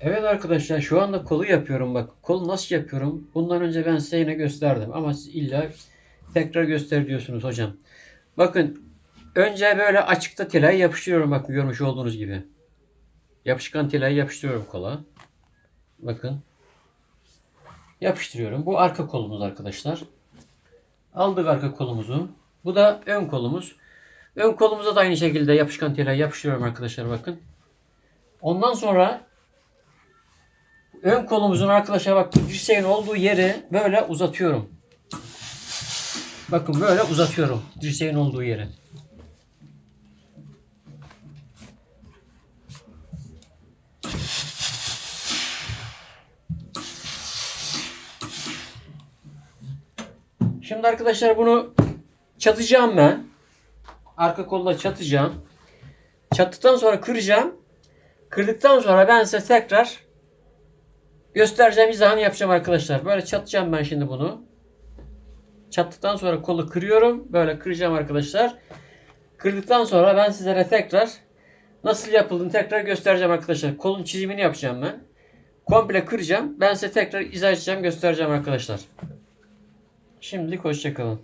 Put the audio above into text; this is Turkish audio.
Evet arkadaşlar şu anda kolu yapıyorum bak. Kolu nasıl yapıyorum? Bundan önce ben size yine gösterdim ama siz illa tekrar göster diyorsunuz hocam. Bakın önce böyle açıkta telayı yapıştırıyorum bak görmüş olduğunuz gibi. Yapışkan telayı yapıştırıyorum kola. Bakın. Yapıştırıyorum. Bu arka kolumuz arkadaşlar. Aldık arka kolumuzu. Bu da ön kolumuz. Ön kolumuza da aynı şekilde yapışkan telayı yapıştırıyorum arkadaşlar bakın. Ondan sonra ön kolumuzun arkadaşlar bak dirseğin olduğu yeri böyle uzatıyorum. Bakın böyle uzatıyorum dirseğin olduğu yeri. Şimdi arkadaşlar bunu çatacağım ben. Arka kolla çatacağım. Çattıktan sonra kıracağım. Kırdıktan sonra ben size tekrar göstereceğim izahını yapacağım arkadaşlar. Böyle çatacağım ben şimdi bunu. Çattıktan sonra kolu kırıyorum. Böyle kıracağım arkadaşlar. Kırdıktan sonra ben sizlere tekrar nasıl yapıldığını tekrar göstereceğim arkadaşlar. Kolun çizimini yapacağım ben. Komple kıracağım. Ben size tekrar izah edeceğim, göstereceğim arkadaşlar. Şimdilik hoşçakalın.